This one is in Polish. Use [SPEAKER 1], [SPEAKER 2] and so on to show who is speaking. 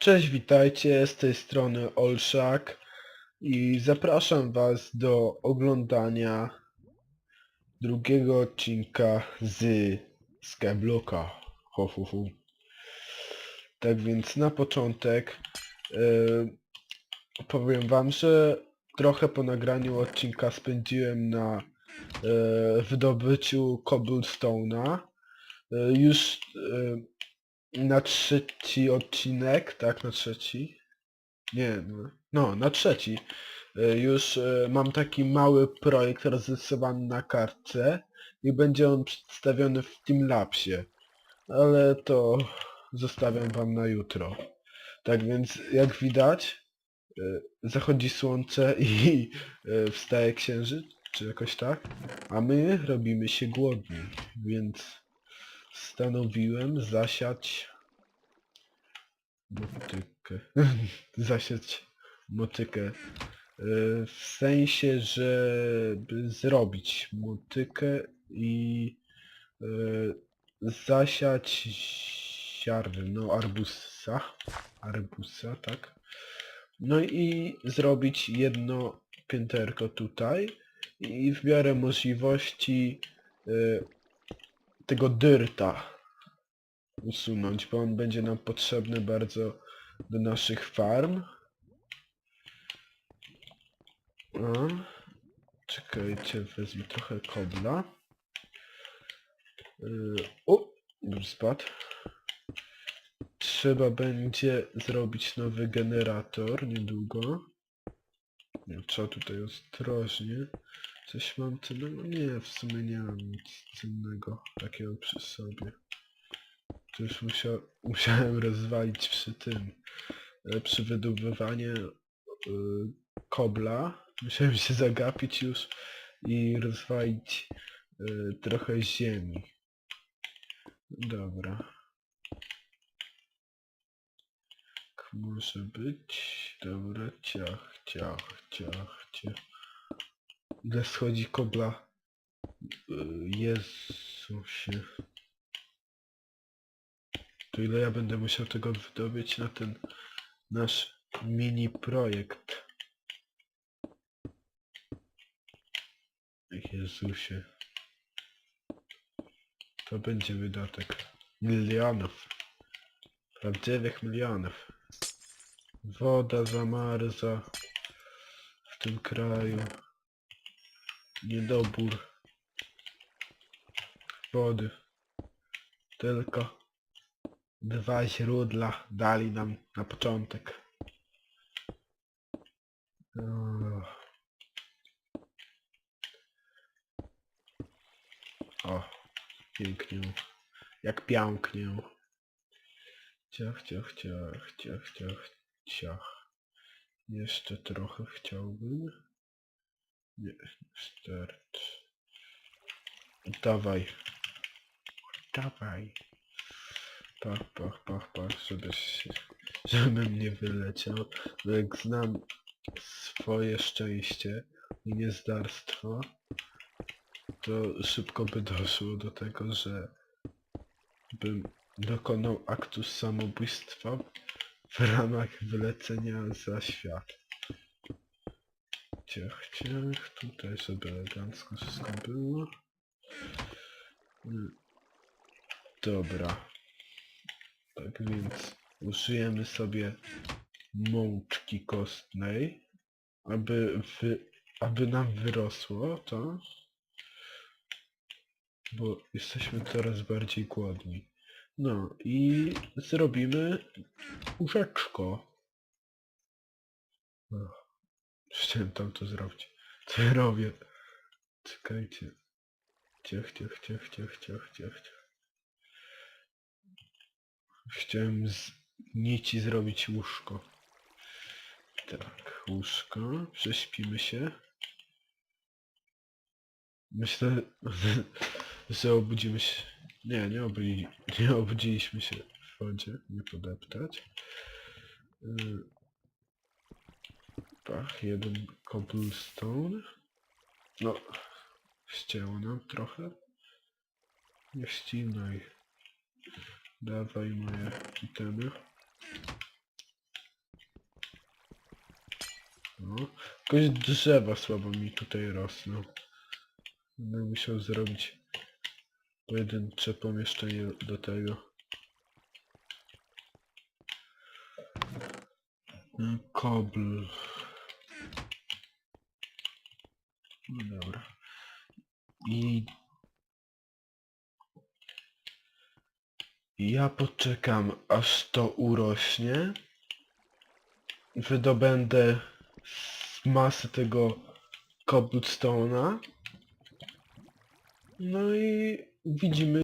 [SPEAKER 1] Cześć, witajcie, z tej strony Olszak i zapraszam was do oglądania drugiego odcinka z Skyblocka. Ho, ho, ho. Tak więc na początek e, powiem wam, że trochę po nagraniu odcinka spędziłem na e, wydobyciu cobblestone'a. E, już e, na trzeci odcinek, tak, na trzeci. Nie, no, no na trzeci. E, Już e, mam taki mały projekt rozrysowany na kartce i będzie on przedstawiony w Teamlapsie. Ale to zostawiam wam na jutro. Tak więc, jak widać, e, zachodzi słońce i wstaje księżyc, czy jakoś tak, a my robimy się głodni, więc stanowiłem zasiać motykę. zasiać motykę. E, W sensie, żeby zrobić motykę i e, zasiać ziarno arbusa. Arbusa, tak. No i zrobić jedno pięterko tutaj i w miarę możliwości e, tego dyrta usunąć, bo on będzie nam potrzebny bardzo do naszych farm. A, czekajcie, wezmę trochę kobla. Yy, o, już spadł. Trzeba będzie zrobić nowy generator niedługo. Nie, trzeba tutaj ostrożnie. Coś mam cennego? Nie, w sumie nie mam nic cennego takiego przy sobie. To już musiał, musiałem rozwalić przy tym. e, Przy wydobywaniu y, kobla. Musiałem się zagapić już i rozwalić y, trochę ziemi. Dobra. Tak może być. Dobra, ciach, ciach, ciach, ciach. Ile schodzi kobla? Y, Jezusie. To ile ja będę musiał tego wydobyć na ten nasz mini projekt. Jezusie. To będzie wydatek. Milionów. Prawdziwych milionów. Woda zamarza w tym kraju. Niedobór wody. Tylko dwa źródła dali nam na początek. O, pięknie. Jak pięknie. Ciach, ciach, ciach, ciach, ciach, ciach. Jeszcze trochę chciałbym. Nie, start. Dawaj. Dawaj. Pach, pach, pach, pach, żeby się, żebym nie wyleciał. No jak znam swoje szczęście i niezdarstwo, to szybko by doszło do tego, że bym dokonał aktu samobójstwa w ramach wylecenia za świat. Ciach, ciach, tutaj żeby elegancko wszystko było. Mm. Dobra. Tak więc użyjemy sobie mączki kostnej, aby, wy, aby nam wyrosło to, bo jesteśmy coraz bardziej głodni. No i zrobimy łóżeczko. Ach, Chciałem tam to zrobić. Co ja robię? Czekajcie. Ciach, ciach, ciach, ciach, ciach, ciach. Chciałem z nici zrobić łóżko. Tak, łóżko. Prześpimy się. Myślę, że obudzimy się... Nie, nie, obudzi... nie obudziliśmy się w wodzie. Nie podeptać. Yy, Pach, jeden cobblestone. No, ścięło nam trochę. Nie ścinaj. Dawaj moje itemy. No. Jakoś drzewa słabo mi tutaj rosną. Będę musiał zrobić pojedyncze pomieszczenie do tego. Kobl. No dobra. I... Ja poczekam aż to urośnie. Wydobędę z masy tego cobblestone'a. No i widzimy